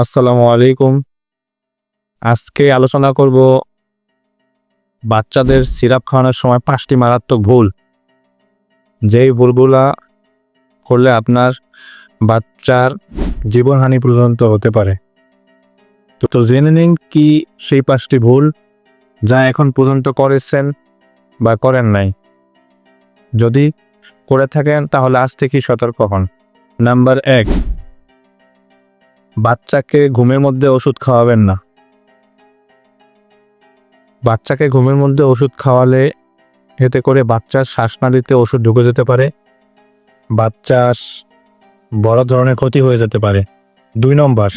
আসসালামু আলাইকুম। আজকে আলোচনা করব বাচ্চাদের সিরাপ খাওয়ানোর সময় পাঁচটি মারাত্মক ভুল। যেই ভুলগুলা করলে আপনার বাচ্চার জীবনহানি পর্যন্ত হতে পারে। তো জেনে নিন কি সেই পাঁচটি ভুল যা এখন পর্যন্ত করেছেন বা করেন নাই। যদি করে থাকেন তাহলে আজ থেকেই সতর্ক হন। নাম্বার এক বাচ্চাকে ঘুমের মধ্যে ওষুধ খাওয়াবেন না। বাচ্চাকে ঘুমের মধ্যে ওষুধ খাওয়ালে এতে করে বাচ্চার শ্বাসনালীতে ওষুধ ঢুকে যেতে পারে, বাচ্চার বড় ধরনের ক্ষতি হয়ে যেতে পারে। দুই নম্বর,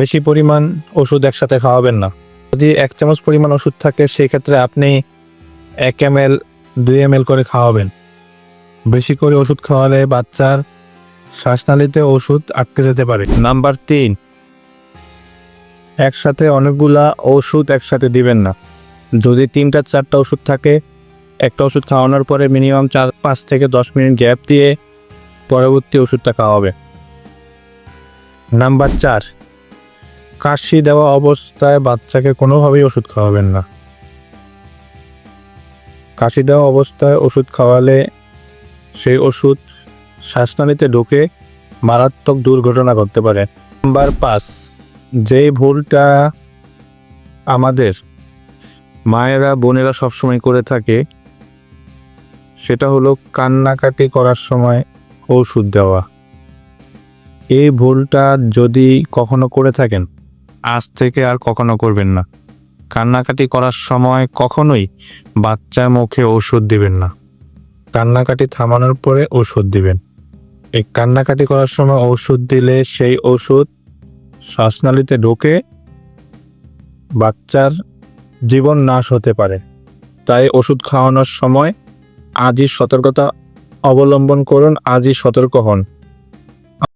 বেশি পরিমাণ ওষুধ একসাথে খাওয়াবেন না। যদি এক চামচ পরিমাণ ওষুধ থাকে সেই ক্ষেত্রে আপনি এক এম এল দুই এম এল করে খাওয়াবেন। বেশি করে ওষুধ খাওয়ালে বাচ্চার শ্বাসনালীতে ওষুধ আটকে যেতে পারে। নাম্বার তিন। একসাথে অনেকগুলা ওষুধ একসাথে দিবেন না। যদি তিনটা চারটা ওষুধ থাকে একটা ওষুধ খাওয়ানোর পরে মিনিমাম চার পাঁচ থেকে দশ মিনিট গ্যাপ দিয়ে পরবর্তী ওষুধটা খাওয়াবে। নাম্বার চার। কাশি দেওয়া অবস্থায় বাচ্চাকে কোনোভাবেই ওষুধ খাওয়াবেন না। কাশি দেওয়া অবস্থায় ওষুধ খাওয়ালে সেই ওষুধ শ্বাসনালীতে ঢুকে মারাত্মক দুর্ঘটনা ঘটতে পারে। নাম্বার পাঁচ, যেই ভুলটা আমাদের মায়েরা, বোনেরা সবসময় করে থাকে, সেটা হলো কান্নাকাটি করার সময় ওষুধ দেওয়া। এই ভুলটা যদি কখনো করে থাকেন, আজ থেকে আর কখনো করবেন না। কান্নাকাটি করার সময় কখনোই বাচ্চার মুখে ওষুধ দিবেন না। কান্নাকাটি থামানোর পরে ওষুধ দিবেন। এই কান্নাকাটি করার সময় ওষুধ দিলে সেই ওষুধ শ্বাসনালীতে ঢোকে, বাচ্চার জীবন নাশ হতে পারে। তাই ওষুধ খাওয়ানোর সময় আজই সতর্কতা অবলম্বন করুন, আজই সতর্ক হন।